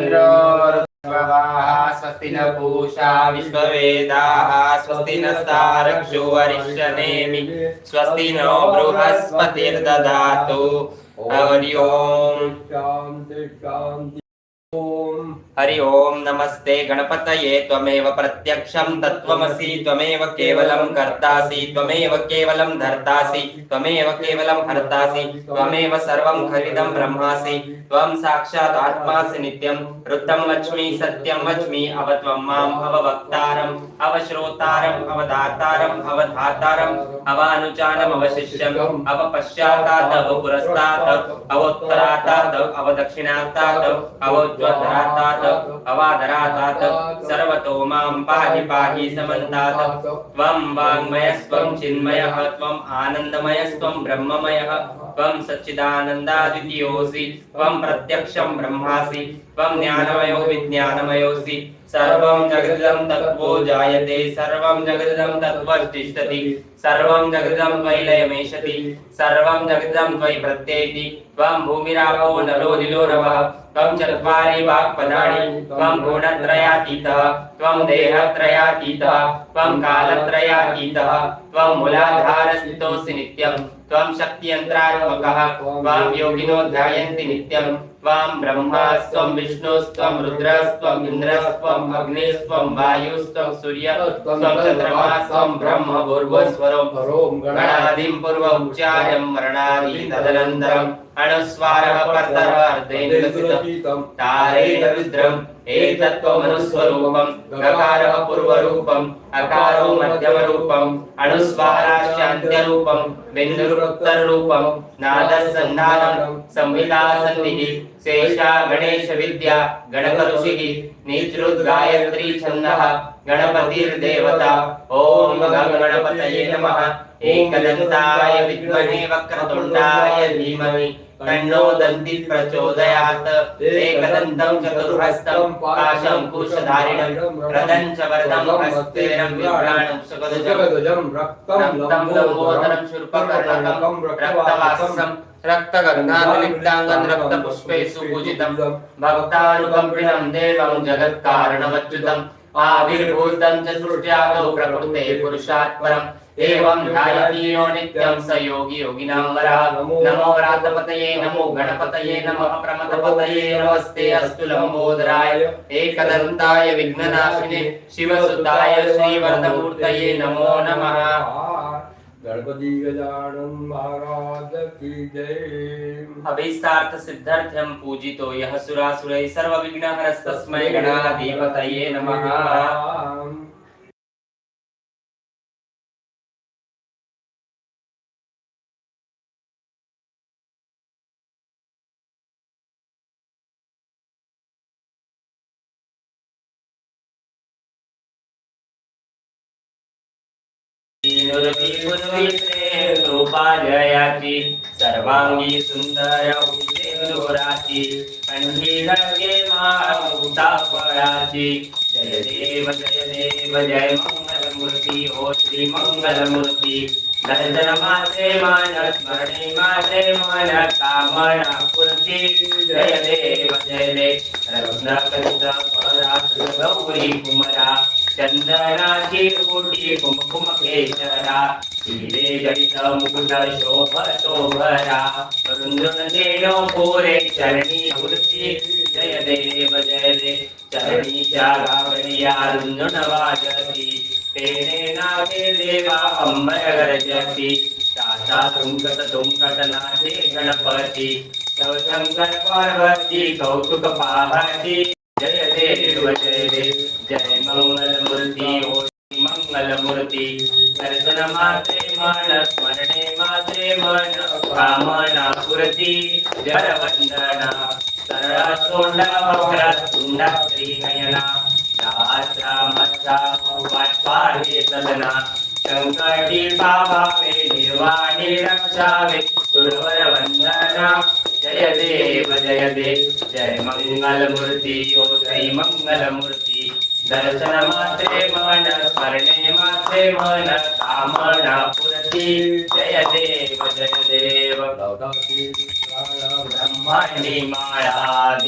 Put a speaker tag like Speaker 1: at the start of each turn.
Speaker 1: चन्द्रोर्ध्ववाः स्वस्ति न पूषा विश्ववेदाः स्वस्ति नस्तारक्षो वरिष्यनेमि स्वस्ति नो बृहस्पतिर्ददातु हरि ओम्
Speaker 2: హరి ఓం నమస్తే
Speaker 1: గణపతయే త్వమేవ ప్రత్యక్షం తత్వమసి త్వమేవ కేవలం కర్తాసి త్వమేవ కేవలం ధర్తాసి త్వమేవ కేవలం హర్తాసి త్వమేవ సర్వం ఖలిదం బ్రహ్మాసి త్వం సాక్షాత్ ఆత్మాసి నిత్యం వృత్తం వచ్మి సత్యం వచ్మి అవ త్వం మాం అవ వక్తారం అవ శ్రోతారం అవ దాతారం అవ ధాతారం అవ అనుచానం అవ శిష్యం అవ పశ్చాత్తాత్ అవ పురస్తాత్ అవ ఉత్తరాతాత్ అవ దక్షిణాతాత్ అవ ఉజ్వధరాతాత్ अवादरातात् सर्वतो माँ पाहि पाहि समन्तात्। त्वं वाङ्मयस्त्वं चिन्मयः त्वम् आनन्दमयस्त्वं ब्रह्ममयः। त्वं सच्चिदानन्दाद्वितीयोऽसि, त्वं प्रत्यक्षं ब्रह्मासि, त्वं ज्ञानमयो विज्ञानमयोऽसि। सर्वं तत्त्वो जायते, सर्वं सर्वं सर्वं त्वयि प्रत्ययति त्वं त्वं चत्वारि त्वं गुणत्रयातीतः, त्वं देहत्रयातीतः, त्वं कालत्रयातीतः, त्वं मूलाधारस्थितोऽसि नित्यं, त्वं शक्तियन्त्रात्मकः, त्वां योगिनो ध्यायन्ति नित्यं त्वां ब्रह्मास्त्वं विष्णुस्त्वं रुद्रस्त्वम् इन्द्रस्त्वम् अग्निस्त्वं वायुस्त्वं सूर्यस्त्वं चन्द्रमास्त्वं ब्रह्म भूर्भुवस्वरं
Speaker 2: हरों
Speaker 1: गणादिं पूर्व उच्चार्यं मरणादि तदनन्तरम् अणुस्वारः पर्तरार्धेन्द्रसितम् तारेण ఏకతత్వమనుస్వరూపం గకార పూర్వరూపం అకారో మధ్యమ రూపం అణుస్వారాశ్యాంత్యరూపం బిందురుత్తరూపం నాదసంధానం సంహితాసంధి శేషా గణేశ విద్య గణక ఋషి నీతృద్గాయత్రీ ఛంద గణపతిర్దేవత ఓం గణపతయే నమః ఏకదంతాయ విద్మహే వక్రతుండాయ ధీమహి तन्नो दन्ति प्रचोदयात् एकदन्तं चतुर्हस्तं पाशं कुशधारिणं रदं च वरदं हस्तेनं विभ्राणं सुगदजं
Speaker 2: जगदजं रक्तं
Speaker 1: रक्तं लम्बोदरं शूर्पकर्णकं रक्तवासं रक्तगन्धानुलिप्ताङ्गं रक्तपुष्पे सुपूजितं भक्तानुकम्पिनं देवं जगत्कारणमच्युतम् आविर्भूतं च सृष्ट्यादौ प्रकृते पुरुषात् एवं ध्यायतीयो नित्यं स योगी योगिनां वरः नमो व्रातपतये नमो गणपतये नमः प्रमदपतये नमस्ते अस्तु लम्बोदराय एकदन्ताय विघ्ननाशिने शिवसुताय श्रीवरदमूर्तये नमो नमः।
Speaker 2: गणपति गजानन महाराज की जय।
Speaker 1: अभीष्टार्थ सिद्ध्यर्थं पूजितो यः सुरासुरैः सर्वविघ्नहरस्तस्मै गणाधिपतये नमः। रूपाजयाची सर्वांगी सुंदर जय देव जय देव, जय मंगल मूर्ती हो श्री मंगल मूर्ती दर्शन माते मन स्मरणे मन कामना जय देव जय देव। परात गौरी, कुमरा। चंदनाची कोटी कुमकुम केशरा शिरे जडित मुकुट शोभ शोभरा। वृंदन देणो पोरे चरणी मूर्ती। जय देव जय देव चरणीच्या गावडिया रुंदुन वाजती। तेने नावे देवा अंबर गरजती ताता तुंकत तुंकत नाचे गणपती। शंकर पार्वती, कौतुक पाहती जय देव जय देव जय मंगल मूर्ती मंगल मूर्ती दर्शन मात्रे मन स्मरणे मात्रे मन कामना पूर्ती जय वंदना सरळ सोंडा वक्र तुंडा श्रीनयना दासा मत्सा वाटपाहे सदना शंकटी बाबावे निर्वाणी रक्षावे सुरवर वंदना जय देव जय देव जय मंगल मूर्ति ओ श्री मंगल मूर्ति दर्शन मात्रे मन स्मरणे मात्रे मन कामना पूर्ति जय देव जय देव
Speaker 2: लवदासी प्राणायाम
Speaker 1: ब्रह्मांडी माळा